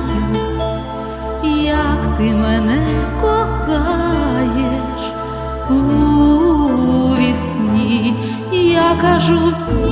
знаю, як ти мене кохаєш у вісні, я кажу ні.